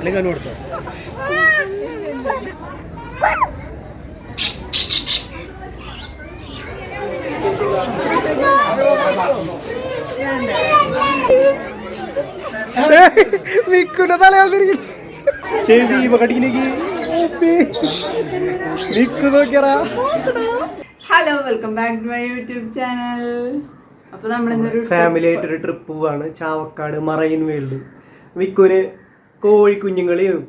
അല്ലെങ്കിൽ കണ്ണു കൊടുത്തോ. മിക്കുന്റെ തലയാളിരിക്കും ചെവി കടിക്കിലേക്ക്. Miku നോക്കിയറാ. Hello welcome back to my YouTube channel അപ്പൊ നമ്മളിന്നൊരു ഫാമിലി ആയിട്ടൊരു ട്രിപ്പ് പോവാണ്. Chavakkad marine world. മിക്കുന് കോഴി കുഞ്ഞുങ്ങളെയും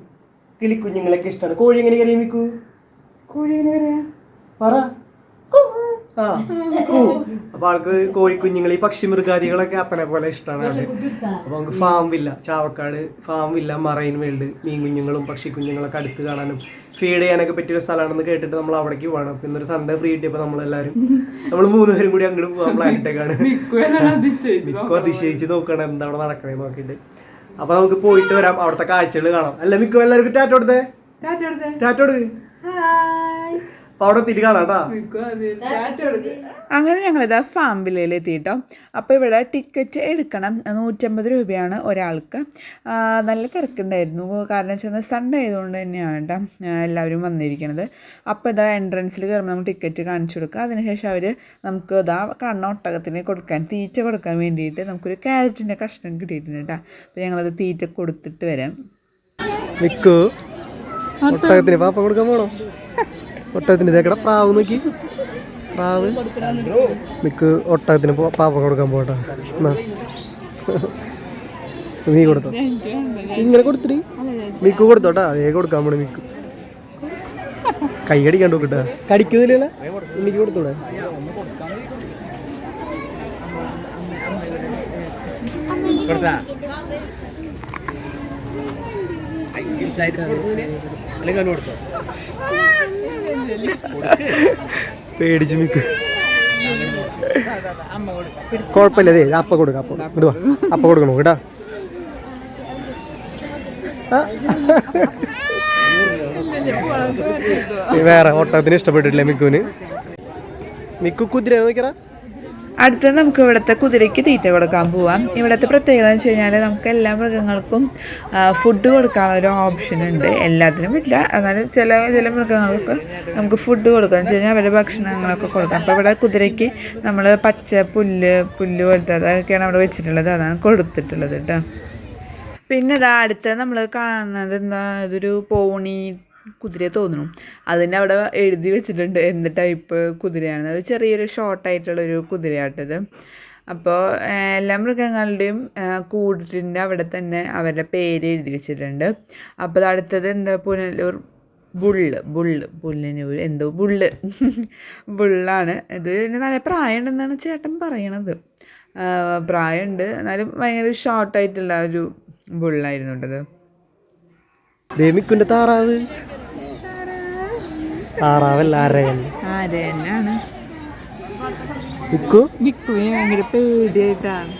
കിളിക്കുഞ്ഞുങ്ങളൊക്കെ ഇഷ്ടമാണ് കോഴി എങ്ങനെ കറിയും മിക്കു കോഴി എങ്ങനെ പറ. ആ. അപ്പൊ ആൾക്ക് കോഴിക്കുഞ്ഞുങ്ങൾ ഈ പക്ഷി മൃഗാദികളൊക്കെ അപ്പനെ പോലെ ഇഷ്ടമാണ് ആൾ അപ്പൊ നമുക്ക് farm villa Chavakkad farm villa marine world. മീൻ കുഞ്ഞുങ്ങളും പക്ഷി കുഞ്ഞുങ്ങളൊക്കെ അടുത്ത് കാണാനും ഫീഡ് ചെയ്യാനൊക്കെ പറ്റിയൊരു സ്ഥലമാണെന്ന് കേട്ടിട്ട് നമ്മൾ അവിടേക്ക് പോകണം അപ്പൊ ഇന്നൊരു സൺഡേ ഫ്രീ കിട്ടിയപ്പോ നമ്മളെല്ലാരും നമ്മൾ മൂന്നുപേരും കൂടി അങ്ങോട്ട് പോകാൻ പ്ലാൻ ഇട്ടേക്കാണ്. മിക്കോ അതിശയിച്ച് നോക്കണം എന്താണ് അവിടെ നടക്കണേ നോക്കിയിട്ട്. അപ്പൊ നമുക്ക് പോയിട്ട് വരാം. അവിടുത്തെ കാഴ്ചകൾ കാണാം. അല്ല മിക്കോ എല്ലാവർക്കും ടാറ്റ കൊടുത്തേ ടാറ്റ കൊടുത്തേ ടാറ്റ കൊടുക്ക് അവിടെ തിരികാണാട്ടാ അങ്ങനെ ഞങ്ങളിതാ ഫാം വില്ലയിൽ എത്തിയിട്ടോ അപ്പോൾ ഇവിടെ ടിക്കറ്റ് എടുക്കണം. നൂറ്റമ്പത് രൂപയാണ് ഒരാൾക്ക്. നല്ല തിരക്കുണ്ടായിരുന്നു. കാരണം വെച്ചാൽ സൺഡേ ആയതുകൊണ്ട് തന്നെയാണ് കേട്ടോ എല്ലാവരും വന്നിരിക്കുന്നത് അപ്പോൾ ഇതാ എൻട്രൻസിൽ കയറുമ്പോൾ നമുക്ക് ടിക്കറ്റ് കാണിച്ചു കൊടുക്കുക അതിനുശേഷം അവർ നമുക്ക് ഇതാ കണ്ണ ഒട്ടകത്തിന് കൊടുക്കാൻ തീറ്റ കൊടുക്കാൻ വേണ്ടിയിട്ട് നമുക്കൊരു ക്യാരറ്റിന്റെ കഷ്ണം കിട്ടിയിട്ടുണ്ട് കേട്ടോ അപ്പോൾ ഞങ്ങളത് തീറ്റ കൊടുത്തിട്ട് വരാം. ഒട്ടകത്തിന് പാപ്പ കൊടുക്കാൻ പോണോ? ഒട്ടകത്തിന് ഇതേക്കട പ്രാവ് നോക്കി. പ്രാവ്. നിക്ക് ഒട്ടകത്തിന് പാപ്പ കൊടുക്കാൻ പോട്ടാ. നീ കൊടുത്തോ? ഇങ്ങനെ കൊടുത്തിട്ട് മിക്ക് കൊടുത്തോട്ടാ. അതേ കൊടുക്കാൻ പോണേ മിക്ക് കൈ കടിക്കാണ്ട് നോക്കിട്ടാ കടിക്കുന്നില്ല എനിക്ക് കൊടുത്തൂടെ? കൊടുത്താ? അല്ലെങ്കിൽ കൊടുത്തോ? പേടിച്ചു മിക്ക് കുഴപ്പമില്ല അതെ അപ്പ കൊടുക്ക അപ്പ. ഇടുവാ അപ്പ കൊടുക്കണോ? കേട്ടാ. വേറെ ഓട്ടത്തിന് ഇഷ്ടപ്പെട്ടിട്ടില്ല മിക്കുവിന്. മിക്കു കുതിര നോക്കിയറാ അടുത്തത് നമുക്ക് ഇവിടുത്തെ കുതിരയ്ക്ക് തീറ്റ കൊടുക്കാൻ പോവാം. ഇവിടുത്തെ പ്രത്യേകത എന്ന് വെച്ച് കഴിഞ്ഞാൽ നമുക്ക് എല്ലാ മൃഗങ്ങൾക്കും ഫുഡ് കൊടുക്കാനുള്ള ഒരു ഓപ്ഷൻ ഉണ്ട്. എല്ലാത്തിനും ഇല്ല. എന്നാലും ചില ചില മൃഗങ്ങൾക്ക് നമുക്ക് ഫുഡ് കൊടുക്കാം. എന്ന് വെച്ച് കഴിഞ്ഞാൽ അവരുടെ ഭക്ഷണങ്ങളൊക്കെ കൊടുക്കാം. അപ്പോൾ ഇവിടെ കുതിരയ്ക്ക് നമ്മൾ പച്ച പുല്ല് പുല്ല് പോലത്തെ അതൊക്കെയാണ് അവിടെ വെച്ചിട്ടുള്ളത്. അതാണ് കൊടുത്തിട്ടുള്ളത് കേട്ടോ പിന്നെ ഇതാ അടുത്ത നമ്മൾ കാണുന്നത് എന്താ? ഇതൊരു പോണി കുതിരയെ തോന്നണം അതിന്റെ അവിടെ എഴുതി വെച്ചിട്ടുണ്ട്. എന്ത് ടൈപ്പ് കുതിരയാണ് അത് ചെറിയൊരു ഷോർട്ടായിട്ടുള്ളൊരു കുതിരയാട്ടത്. അപ്പോൾ എല്ലാ മൃഗങ്ങളുടെയും കൂടിന്റെ അവിടെ തന്നെ അവരുടെ പേര് എഴുതി വെച്ചിട്ടുണ്ട്. അപ്പോൾ അടുത്തത് എന്താ? പുനലൂർ ബുള്ള്. ബുള്ള്. ബുള്ളിന് എന്തോ ബുള്ള്. ബുള്ളാണ്. ഇത് നല്ല പ്രായമുണ്ടെന്നാണ് ചേട്ടൻ പറയണത്. പ്രായമുണ്ട്. എന്നാലും ഭയങ്കര ഷോർട്ടായിട്ടുള്ള ഒരു ബുള്ളായിരുന്നു കേട്ടത്. ദേമിക്കുന്റെ താറാവ്. താറാവല്ല അരയൻ. ആരെ തന്നെയാണ് മിക്കു മിക്കുവിന് ഭയങ്കര പേടിയായിട്ടാണ്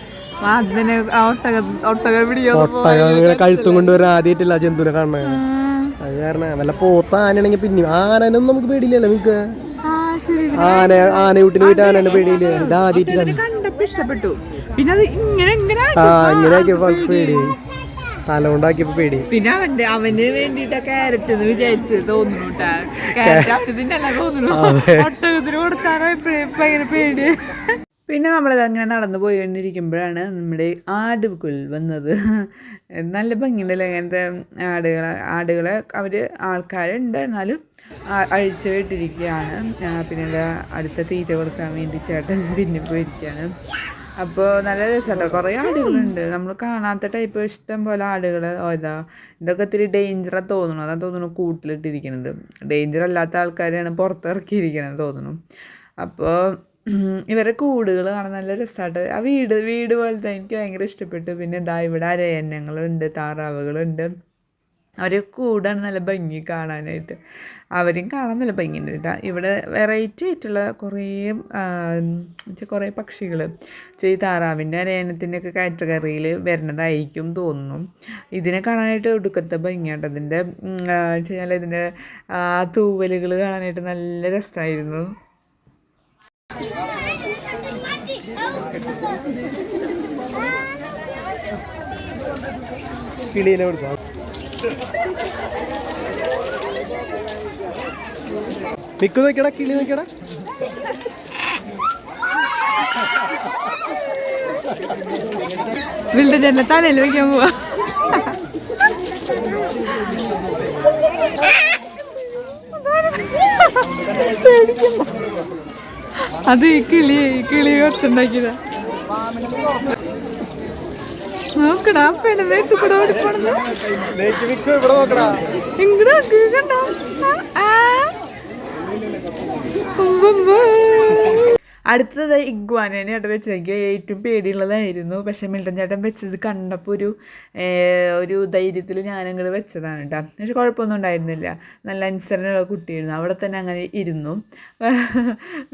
അതിനെ ഒട്ടക ഒട്ടക പിടിയോ ഒട്ടകം ഇങ്ങനെ കഴുത്തും കൊണ്ടുവരാൻ ആദ്യമായിട്ടില്ല ജന്തുവിനെ കാണുന്നത്. അത് കാരണം വല്ല പോത്ത ആനയാണെങ്കിൽ പിന്നെ ആനനൊന്നും നമുക്ക് പേടിയില്ലല്ലോ ശരി ആന ആന വീട്ടിന് പോയിട്ട് ആനനെ പേടിയില്ല? ഇത് ആദ്യമായിട്ട് കണ്ടപ്പോ ഇഷ്ടപ്പെട്ടു. പിന്നെ അത് ഇങ്ങനെ ഇങ്ങനെ ആ ഇങ്ങനെയൊക്കെ പേടി. തല കൊണ്ടാക്കിയപ്പോ പേടി. പിന്നെ അവന്റെ അവന് വേണ്ടിട്ട് ക്യാരറ്റ് എന്ന് വിചാരിച്ച് തോന്നുന്നു ഒട്ടകത്തിന് എപ്പോഴും? ഭയങ്കര പേടി. പിന്നെ നമ്മളത് അങ്ങനെ നടന്നു പോയിക്കൊണ്ടിരിക്കുമ്പോഴാണ് നമ്മുടെ ആട് പുൽ വന്നത്. നല്ല ഭംഗിയുണ്ടല്ലോ അങ്ങനത്തെ ആടുകളെ ആടുകളെ അവർ ആൾക്കാരുണ്ട്. എന്നാലും അഴിച്ചു വിട്ടിരിക്കുകയാണ്. പിന്നെ അടുത്ത തീറ്റ കൊടുക്കാൻ വേണ്ടി ചേട്ടൻ പിന്നെ പോയിരിക്കുകയാണ്. അപ്പോൾ നല്ല രസമുണ്ട് കുറേ ആടുകളുണ്ട്. നമ്മൾ കാണാത്ത ടൈപ്പ് ഇഷ്ടം പോലെ ആടുകൾ ഇതാ. ഇതൊക്കെ ഇത്തിരി ഡേഞ്ചറാണ് തോന്നുന്നു. അതാ തോന്നുന്നു കൂട്ടിലിട്ടിരിക്കുന്നത് ഡേഞ്ചർ അല്ലാത്ത ആൾക്കാരെയാണ് പുറത്തിറക്കിയിരിക്കണത് തോന്നുന്നു. അപ്പോൾ ഇവരെ കൂടുകൾ കാണാൻ നല്ല രസമായിട്ട് ആ വീട് വീട് പോലത്തെ എനിക്ക് ഭയങ്കര ഇഷ്ടപ്പെട്ടു. പിന്നെ ഇതാ ഇവിടെ അരയന്നങ്ങളുണ്ട് താറാവുകളുണ്ട്. അവർ കൂടാണ് നല്ല ഭംഗി കാണാനായിട്ട്. അവരെയും കാണാൻ നല്ല ഭംഗിയുണ്ട് കേട്ടോ. ഇവിടെ വെറൈറ്റി ആയിട്ടുള്ള കുറേ വെച്ചാൽ കുറേ പക്ഷികൾ ഈ താറാവിന്റെ അരയണത്തിന്റെ ഒക്കെ കാറ്റഗറിയിൽ വരുന്നതായിരിക്കും തോന്നുന്നു. ഇതിനെ കാണാനായിട്ട് ഒടുക്കത്തെ ഭംഗിയാണ് അതിന്റെ വെച്ചാൽ ഇതിന്റെ ഇതിന്റെ തൂവലുകൾ കാണാനായിട്ട് നല്ല രസമായിരുന്നു കിളീനെ മിക്കു നോക്കിയടാ കിളി നോക്കിയടാ. വിൽഡ് തന്നെ തലയിൽ വെക്കാൻ പോവാ. അത് ഈ കിളി കിളി ഒച്ചുണ്ടാക്കിയതാ നോക്കടാ കൂടെ ഓടിപ്പോണെന്ന് കണ്ടോ. ഉവ്വ. അടുത്തത് ഇഗ്വാനേനെ ചേട്ടൻ വെച്ചത് എനിക്ക് ഏറ്റവും പേടിയുള്ളതായിരുന്നു. പക്ഷെ മിൽട്ടൻ ചേട്ടൻ വെച്ചത് കണ്ടപ്പോൾ ഒരു ഒരു ധൈര്യത്തിൽ ഞാനങ്ങൾ വെച്ചതാണ് കേട്ടോ. പക്ഷെ കുഴപ്പമൊന്നും ഉണ്ടായിരുന്നില്ല. നല്ല അനുസരണയുള്ള കുട്ടിയായിരുന്നു. അവിടെ തന്നെ അങ്ങനെ ഇരുന്നു.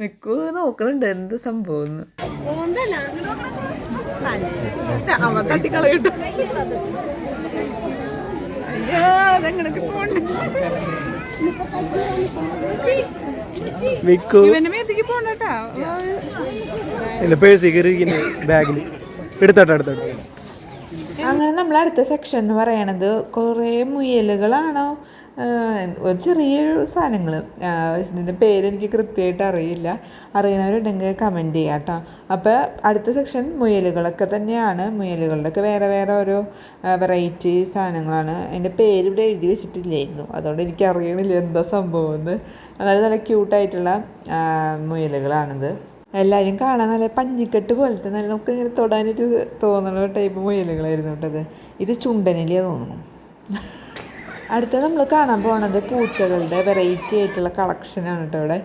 മിക്കു നോക്കണുണ്ട് എന്ത് സംഭവം അവൻ തട്ടിക്കളയിട്ടു. അയ്യോ അതെങ്ങനൊക്കെ പോണ്ട്. ബാഗിൽ എടുത്തോട്ടെ എടുത്തോട്ടെ. അങ്ങനെ നമ്മൾ അടുത്ത സെക്ഷൻ എന്ന് പറയണത് കുറേ മുയലുകളാണോ? ഒരു ചെറിയൊരു സാധനങ്ങൾ. ഇതിന്റെ പേരെനിക്ക് കൃത്യമായിട്ട് അറിയില്ല. അറിയണവരുണ്ടെങ്കിൽ കമന്റ് ചെയ്യാം കേട്ടോ. അപ്പോൾ അടുത്ത സെക്ഷൻ മുയലുകളൊക്കെ തന്നെയാണ്. മുയലുകളുടെയൊക്കെ വേറെ വേറെ ഓരോ വെറൈറ്റി സാധനങ്ങളാണ്. അതിന്റെ പേര് ഇവിടെ എഴുതി വെച്ചിട്ടില്ലായിരുന്നു. അതുകൊണ്ട് എനിക്ക് അറിയണില്ല എന്താ സംഭവം എന്ന്. എന്നാലും നല്ല ക്യൂട്ടായിട്ടുള്ള മുയലുകളാണിത്. എല്ലാവരും കാണാൻ നല്ല പഞ്ഞിക്കെട്ട് പോലത്തെ നല്ല നമുക്ക് ഇങ്ങനെ തൊടാനായിട്ട് തോന്നുന്ന ടൈപ്പ് മുയലുകളായിരുന്നു കേട്ടത് ഇത് ചുണ്ടനിലിയാ തോന്നുന്നു. അടുത്ത നമ്മൾ കാണാൻ പോണത് പൂച്ചകളുടെ വെറൈറ്റി ആയിട്ടുള്ള കളക്ഷനാണ് കേട്ടോ ഇവിടെ.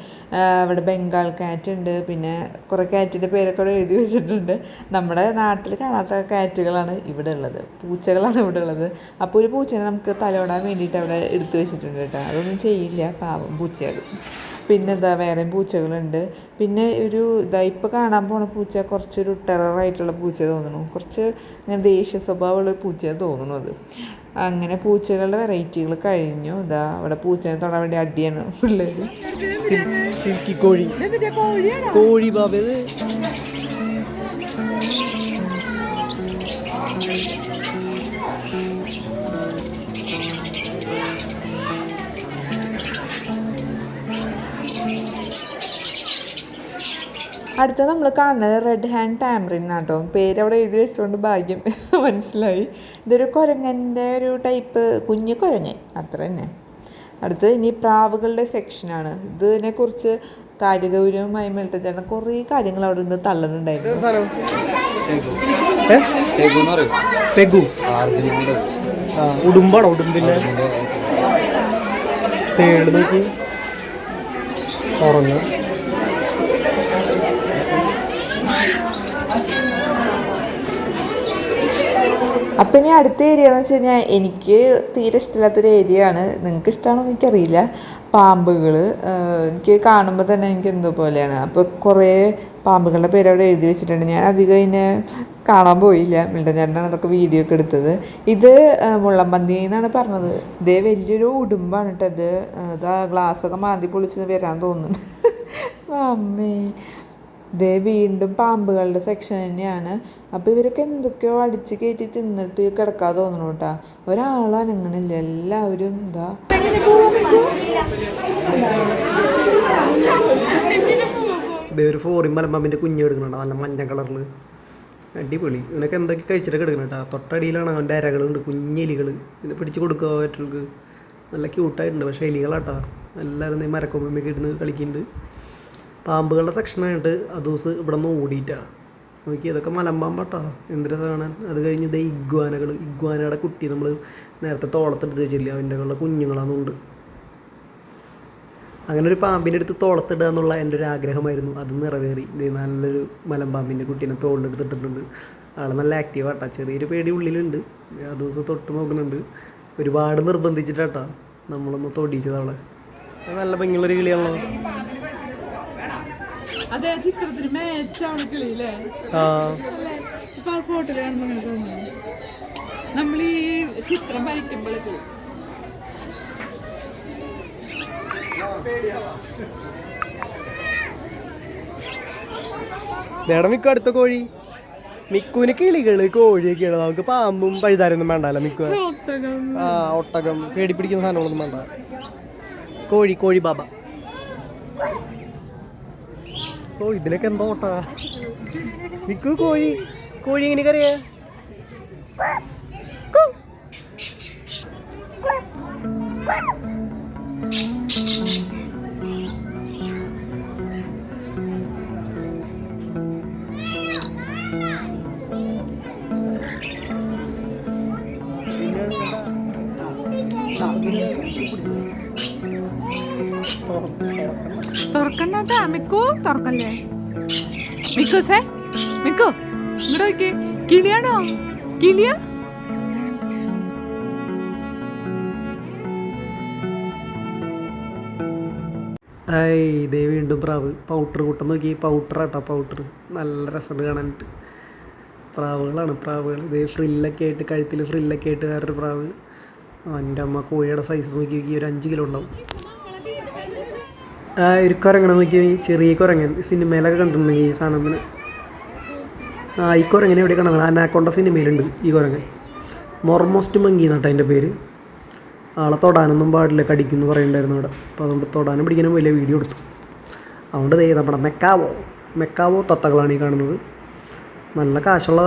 ഇവിടെ ബംഗാൾ കാറ്റ് ഉണ്ട് പിന്നെ കുറേ കാറ്റിന്റെ പേരൊക്കെ എഴുതി വെച്ചിട്ടുണ്ട്. നമ്മുടെ നാട്ടിൽ കാണാത്ത കാറ്റുകളാണ് ഇവിടെ ഉള്ളത്. പൂച്ചകളാണ് ഇവിടെ ഉള്ളത്. അപ്പോൾ ഒരു പൂച്ചനെ നമുക്ക് തലോടാൻ വേണ്ടിയിട്ട് അവിടെ എടുത്തു വെച്ചിട്ടുണ്ട് കേട്ടോ അതൊന്നും ചെയ്യില്ല പാവം പൂച്ചകൾ പിന്നെ എന്താ വേറെയും പൂച്ചകളുണ്ട്. പിന്നെ ഒരു ഇതാ ഇപ്പോൾ കാണാൻ പോണ പൂച്ച കുറച്ചൊരു ടെററായിട്ടുള്ള പൂച്ച തോന്നുന്നു. കുറച്ച് ഇങ്ങനെ ദേഷ്യ സ്വഭാവമുള്ള പൂച്ച തോന്നുന്നു അത്. അങ്ങനെ പൂച്ചകളുടെ വെറൈറ്റികൾ കഴിഞ്ഞു. ഇതാ അവിടെ പൂച്ചനെ തൊടാൻ വേണ്ടി അടിയാണ് സിൽക്കി കോഴി. കോഴി ബാബത് അടുത്ത നമ്മൾ കാണുന്നത് റെഡ് ഹാൻഡ് ടാമറിൻ കേട്ടോ പേര് അവിടെ എഴുതി വെച്ചുകൊണ്ട് ഭാഗ്യം. മനസ്സിലായി. ഇതൊരു കുരങ്ങന്റെ ഒരു ടൈപ്പ് കുഞ്ഞു കുരങ്ങൻ. അത്ര തന്നെ. അടുത്തത് ഇനി പ്രാവുകളുടെ സെക്ഷനാണ് ഇതിനെക്കുറിച്ച് കാര്യഗൗരവമായി മെൽട്ടച്ചേട്ടൻ കുറേ കാര്യങ്ങൾ അവിടെ നിന്ന് തള്ളുന്നുണ്ടായിരുന്നു ഉടുമ്പാണോ? തേട് നോക്കി ഉറങ്ങ. അപ്പം ഇനി അടുത്ത ഏരിയ എന്ന് വെച്ച് കഴിഞ്ഞാൽ എനിക്ക് തീരെ ഇഷ്ടമില്ലാത്തൊരു ഏരിയ ആണ്. നിങ്ങൾക്ക് ഇഷ്ടമാണോ എനിക്കറിയില്ല. പാമ്പുകൾ എനിക്ക് കാണുമ്പോൾ തന്നെ എനിക്ക് എന്തോ പോലെയാണ്. അപ്പോൾ കുറേ പാമ്പുകളുടെ പേര് അവിടെ എഴുതി വെച്ചിട്ടുണ്ട്. ഞാൻ അധികം ഇതിനെ കാണാൻ പോയില്ല. മിൽട്ടൻ ചേട്ടനാണ് അതൊക്കെ വീഡിയോ ഒക്കെ എടുത്തത്. ഇത് മുള്ളമ്പന്തി എന്നാണ് പറഞ്ഞത്. ഇതേ വലിയൊരു ഉടുമ്പാണ് കേട്ടോ ഇത്. ഇതാ ഗ്ലാസ്സൊക്കെ മാന്തി പൊളിച്ച് വരാൻ തോന്നുന്നു. അമ്മേ. ദേ വീണ്ടും പാമ്പുകളുടെ സെക്ഷൻ തന്നെയാണ്. അപ്പോൾ ഇവരൊക്കെ എന്തൊക്കെയോ അടിച്ച് കയറ്റി തിന്നിട്ട് കിടക്കാതെ തോന്നണു കേട്ടാ. ഒരാളും അനങ്ങണില്ല. എല്ലാവരും എന്താ ഒരു ഫോറിൻ മലമ്പാമ്പിന്റെ കുഞ്ഞ് എടുക്കുന്നുണ്ട് നല്ല മഞ്ഞ കളറിൽ അടിപൊളി. ഇവനൊക്കെ എന്തൊക്കെ കഴിച്ചിട്ടൊക്കെ എടുക്കണം കേട്ടോ. തൊട്ടടിയിലാണ് അവന്റെ അരകളുണ്ട് കുഞ്ഞെലികൾ ഇതിനെ പിടിച്ച് കൊടുക്കുക മറ്റുള്ളവർക്ക് നല്ല ക്യൂട്ടായിട്ടുണ്ട് പക്ഷേ എലികളാട്ടാ. എല്ലാവരും മരക്കൊമ്പൊക്കെ ഇരുന്ന് കളിക്കുന്നുണ്ട് പാമ്പുകളുടെ സെക്ഷനായിട്ട് അദൂസ് ഇവിടെ നിന്ന് ഓടിയിട്ടാണ് നോക്കി ഇതൊക്കെ മലമ്പാമ്പാട്ടോ? എന്തിനാ കാണാൻ അത് കഴിഞ്ഞ് ഇതേ ഇഗ്വാനകൾ ഇഗ്വാനയുടെ കുട്ടി നമ്മൾ നേരത്തെ തോളത്തെടുത്ത് വെച്ചില്ല? അവന്റെ ഉള്ള കുഞ്ഞുങ്ങളാണെന്നുണ്ട് അങ്ങനെ ഒരു പാമ്പിന്റെ അടുത്ത് തോളത്തിടുക എന്നുള്ള എന്റെ ഒരു ആഗ്രഹമായിരുന്നു. അത് നിറവേറി. ദേ നല്ലൊരു മലമ്പാമ്പിന്റെ കുട്ടീനെ തോളിലെടുത്തിട്ടുണ്ട് ആൾ നല്ല ആക്റ്റീവ് ആട്ടാ. ചെറിയൊരു പേടി ഉള്ളിലുണ്ട്. ആ ദിവസം തൊട്ട് നോക്കുന്നുണ്ട്. ഒരുപാട് നിർബന്ധിച്ചിട്ടാട്ടാ നമ്മളൊന്ന് തൊടിയിച്ചത് അവളെ. നല്ല ഭംഗിയുള്ളൊരു കിളിയാണല്ലോ. അതെ ചിത്രത്തിന് മേച്ചാണ് കിളി ആ. ഇപ്പൊ ആ ഫോട്ടോയിൽ കാണുമ്പോൾ അങ്ങനെ തോന്നുന്നു. നമ്മൾ ഈ ചിത്രം വരയ്ക്കുമ്പോഴൊക്കെ മിക്കും അടുത്ത കോഴി. മിക്കുവിന് കിളികൾ കോഴിയൊക്കെയാണ്. നമുക്ക് പാമ്പും പഴുതാരൊന്നും വേണ്ടല്ലോ മിക്കു. ആ ഒട്ടകം. പേടിപ്പിടിക്കുന്ന സാധനങ്ങളൊന്നും വേണ്ട. കോഴി കോഴി ബാബ. ഓ ഇതിനൊക്കെ എന്തോ ഓട്ടാ? നിക്ക് കോഴി. കോഴി എങ്ങനെ കറിയാ? തുറക്കണ്ടാ മിക്കു തുറക്കല്ലേ? മിക്കു ഇങ്ങോട്ട് നോക്കി. കിളിയാണോ? കിളിയാ? ഐ ഇതേ വീണ്ടും പ്രാവ്. പൗഡർ കൂട്ടം നോക്കി. പൗഡർ ആട്ടോ പൗഡർ നല്ല രസമുണ്ട് കാണാനിട്ട് പ്രാവുകളാണ് പ്രാവുകൾ ഇതേ ഫ്രില്ലൊക്കെ ആയിട്ട് കഴുത്തിൽ ഫ്രില്ലൊക്കെ ആയിട്ട് വേറൊരു പ്രാവ്. എന്റെ അമ്മ കോഴിയുടെ സൈസ് നോക്കി നോക്കി ഒരു അഞ്ച് കിലോ ഉണ്ടാവും. ആ ഒരു കുരങ്ങനെ നോക്കി ചെറിയ കുരങ്ങൻ സിനിമയിലൊക്കെ കണ്ടിട്ടുണ്ടെങ്കിൽ ഈ സാധനത്തിന്. ആ ഈ കുരങ്ങനെ എവിടെ കാണുന്നത് അനാക്കൊണ്ട സിനിമയിലുണ്ട് ഈ കുരങ്ങൻ മൊർമോസ്റ്റ് മങ്കി എന്നാട്ടോ അതിന്റെ പേര്. ആളെ തൊടാനൊന്നും പാടില്ല കടിക്കുന്നു പറയുന്നുണ്ടായിരുന്നു അവിടെ. അപ്പോൾ അതുകൊണ്ട് തൊടാനും പിടിക്കാനും വലിയ വീഡിയോ എടുത്തു. അതുകൊണ്ട് ദേ നമ്മുടെ മെക്കാവോ മെക്കാവോ തത്തകളാണ് ഈ കാണുന്നത്. നല്ല കാശുള്ള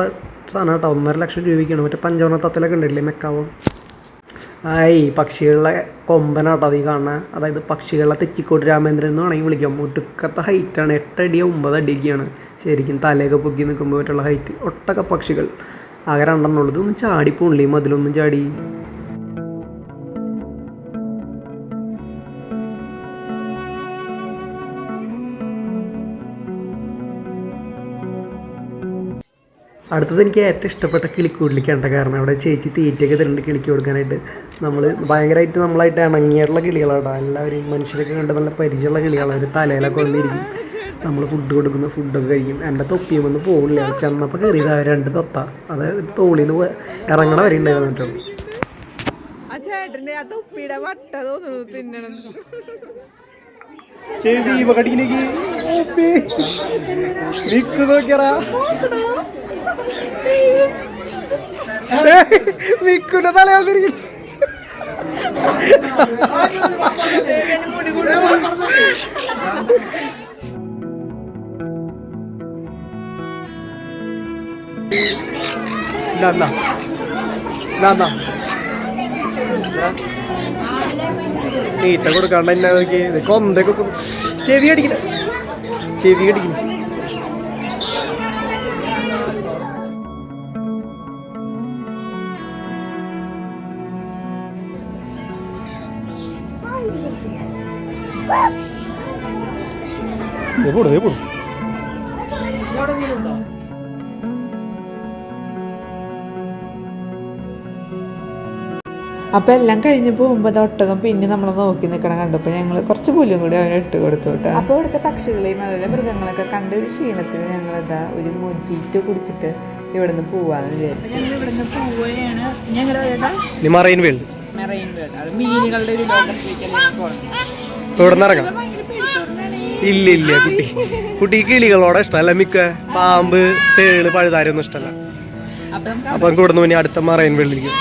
സാധനം കേട്ടോ. ഒന്നര ലക്ഷം രൂപയ്ക്കാണ്. മറ്റേ പഞ്ചവണ തത്തലൊക്കെ ഉണ്ടല്ലേ മെക്കാവോ? ആയി പക്ഷികളുടെ കൊമ്പനാട്ടോ ഈ കാണുന്നത് അതായത് പക്ഷികളുടെ തെച്ചിക്കോട്ട് രാമേന്ദ്രൻ എന്ന് വേണമെങ്കിൽ വിളിക്കാം. ഒട്ടുക്കത്തെ ഹൈറ്റാണ് എട്ടടി ഒമ്പത് അടിയൊക്കെയാണ്. ശരിക്കും തലയൊക്കെ പൊക്കി നിൽക്കുമ്പോൾ പറ്റുള്ള ഹൈറ്റ് ഒട്ടൊക്കെ പക്ഷികൾ. ആകെ രണ്ടെണ്ണം ഉള്ളത് ഒന്ന് ചാടിപ്പോണില്ലേ മതിലൊന്നും ചാടി. അടുത്തത് എനിക്ക് ഏറ്റവും ഇഷ്ടപ്പെട്ട കിളിക്കൂടിലേക്കാണ് കാരണം അവിടെ ചേച്ചി തീറ്റയൊക്കെ തരുന്നുണ്ട് കിളിക്ക് കൊടുക്കാനായിട്ട്. നമ്മൾ ഭയങ്കരമായിട്ട് നമ്മളായിട്ട് ഇണങ്ങിയിട്ടുള്ള കിളികളാണ്. എല്ലാവരും മനുഷ്യരൊക്കെ കണ്ട് നല്ല പരിചയമുള്ള കിളികളാണ്. അവർ തലയിലൊക്കെ വന്നിരിക്കും. നമ്മൾ ഫുഡ് കൊടുക്കുന്ന ഫുഡൊക്കെ കഴിക്കും. എന്റെ തൊപ്പിയുമൊന്നും പോകില്ല ചെന്നപ്പോൾ കയറിയത് അവർ രണ്ട് തൊത്ത. അത് തോളിൽ നിന്ന് ഇറങ്ങണ വരെ ഉണ്ടായിരുന്നു കേട്ടോ. ചെവി കടിക്കിലേക്ക് നിക്ക് നോക്കിയറാ. മിക്കുന്റെ തല വന്നിരിക്കുന്നു നന്നാ നന്നാ തീറ്റ കൊടുക്കാണ്ട് എന്നാ നോക്കി കൊന്തൊക്കെ ചെവി അടിക്കില്ല ചെവി അടിക്കില്ല ദേ എവിടെ? ദേ പോടു. അപ്പൊ എല്ലാം കഴിഞ്ഞ് പോകുമ്പോ അത് ഒട്ടകം പിന്നെ നമ്മൾ നോക്കി നിൽക്കണം കണ്ടപ്പോൾ ഞങ്ങൾ കുറച്ച് പുല്ലും കൂടി അവന് ഇട്ട് കൊടുത്തു കേട്ടോ. അപ്പോൾ ഇവിടുത്തെ പക്ഷികളെയും അതുപോലെ മൃഗങ്ങളൊക്കെ കണ്ട ഒരു ക്ഷീണത്തിന് ഞങ്ങൾ ഇതാ ഒരു മൊജീറ്റ് കുടിച്ചിട്ട് ഇവിടുന്ന് പോവാന്ന് വിചാരിച്ചു. ഞങ്ങൾ ഇവിടുന്ന് പോവുകയാണ്. ഞങ്ങൾ ഇനി മറൈൻ വേൾഡ്. Marine world. അത് മീനുകളുടെ ഒരു ഇറങ്ങാം ഇല്ല ഇല്ല കുട്ടി. കുട്ടി കിളികളോടെ ഇഷ്ടമല്ല മിക്ക പാമ്പ് തേൾ പഴുതാരൊന്നും ഇഷ്ടമല്ല. അപ്പൊ നമുക്ക് അപ്പൊ പിന്നെ അടുത്ത മറൈൻ വേൾഡിലേക്ക്.